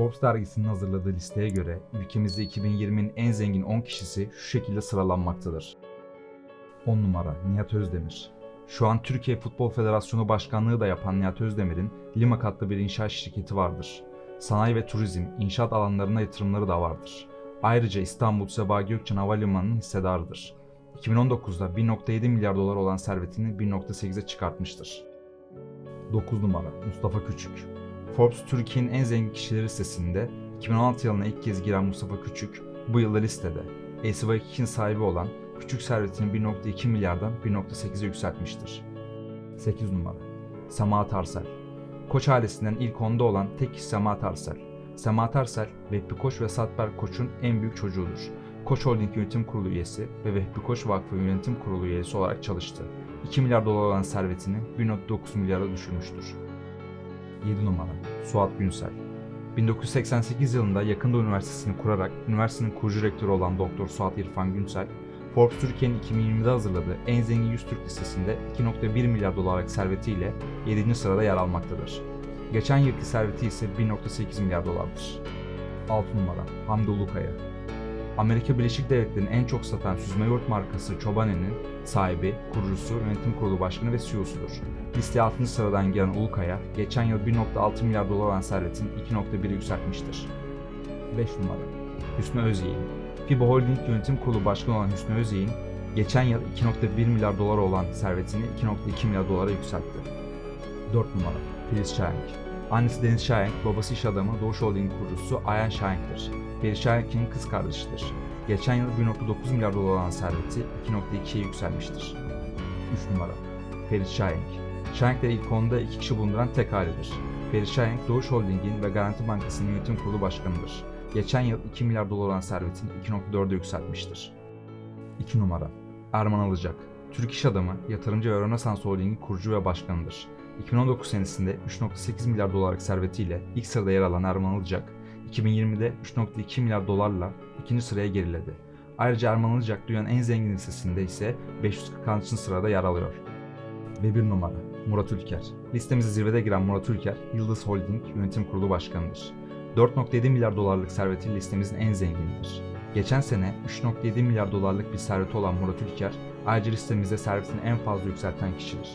Forbes dergisinin hazırladığı listeye göre ülkemizde 2020'nin en zengin 10 kişisi şu şekilde sıralanmaktadır. 10 numara Nihat Özdemir. Şu an Türkiye Futbol Federasyonu Başkanlığı da yapan Nihat Özdemir'in Limak adlı bir inşaat şirketi vardır. Sanayi ve turizm, inşaat alanlarına yatırımları da vardır. Ayrıca İstanbul Sabaha Gökçen Havalimanı'nın hissedarıdır. 2019'da 1.7 milyar dolar olan servetini 1.8'e çıkartmıştır. 9 numara Mustafa Küçük. Forbes Türkiye'nin en zengin kişileri listesinde 2016 yılına ilk kez giren Mustafa Küçük bu yılda listede. ACY2'nin sahibi olan küçük servetini 1.2 milyardan 1.8'e yükseltmiştir. 8 numara Sema Tarsel Koç ailesinden ilk onda olan tek kişi Sema Tarsel. Sema Tarsel, Vehbi Koç ve Satberk Koç'un en büyük çocuğudur. Koç Holding Yönetim Kurulu üyesi ve Vehbi Koç Vakfı Yönetim Kurulu üyesi olarak çalıştı. 2 milyar dolar olan servetini 1.9 milyara düşürmüştür. 7 numara Suat Günsel 1988 yılında Yakında Üniversitesi'ni kurarak üniversitenin kurucu rektörü olan Doktor Suat İrfan Günsel, Forbes Türkiye'nin 2020'de hazırladığı en zengin 100 Türk listesinde 2.1 milyar dolarlık servetiyle 7. sırada yer almaktadır. Geçen yılki serveti ise 1.8 milyar dolardır. 6 numara Hamdi Ulukaya Amerika Birleşik Devletleri'nin en çok satan süzme yoğurt markası Çobane'nin sahibi, kurucusu, yönetim kurulu başkanı ve CEO'sudur. Listeye 6. sıradan gelen Ulukaya, geçen yıl 1.6 milyar dolar olan servetini 2.1'e yükseltmiştir. 5 numara Hüsnü Özyeğin FIBA Holding Yönetim Kurulu Başkanı olan Hüsnü Özyeğin, geçen yıl 2.1 milyar dolar olan servetini 2.2 milyar dolara yükseltti. 4 numara Filiz Şahenk Annesi Deniz Şahenk, babası iş adamı Doğuş Holding kurucusu Ayhan Şahenk'tir. Filiz Şahenk'in kız kardeşidir. Geçen yıl 1.9 milyar dolar olan serveti 2.2'ye yükselmiştir. 3 numara Ferit Şahenk Şahenk de ilk onda iki kişi bulunduran tek ailedir. Ferit Şahenk, Doğuş Holding'in ve Garanti Bankası'nın yönetim kurulu başkanıdır. Geçen yıl 2 milyar dolar olan servetini 2.4'e yükseltmiştir. 2 numara Erman Alıcak Türk iş adamı, yatırımcı ve Rönesans Holding'in kurucu ve başkanıdır. 2019 senesinde 3.8 milyar dolarlık servetiyle ilk sırada yer alan Erman Alıcak, 2020'de 3.2 milyar dolarla ikinci sıraya geriledi. Ayrıca Erman Alıcak dünyanın en zengin listesinde ise 546. sırada yer alıyor. Ve bir numara Murat Ülker. Listemize zirvede giren Murat Ülker, Yıldız Holding Yönetim Kurulu Başkanıdır. 4.7 milyar dolarlık serveti listemizin en zenginidir. Geçen sene 3.7 milyar dolarlık bir serveti olan Murat Ülker, ayrıca listemizde servetini en fazla yükselten kişidir.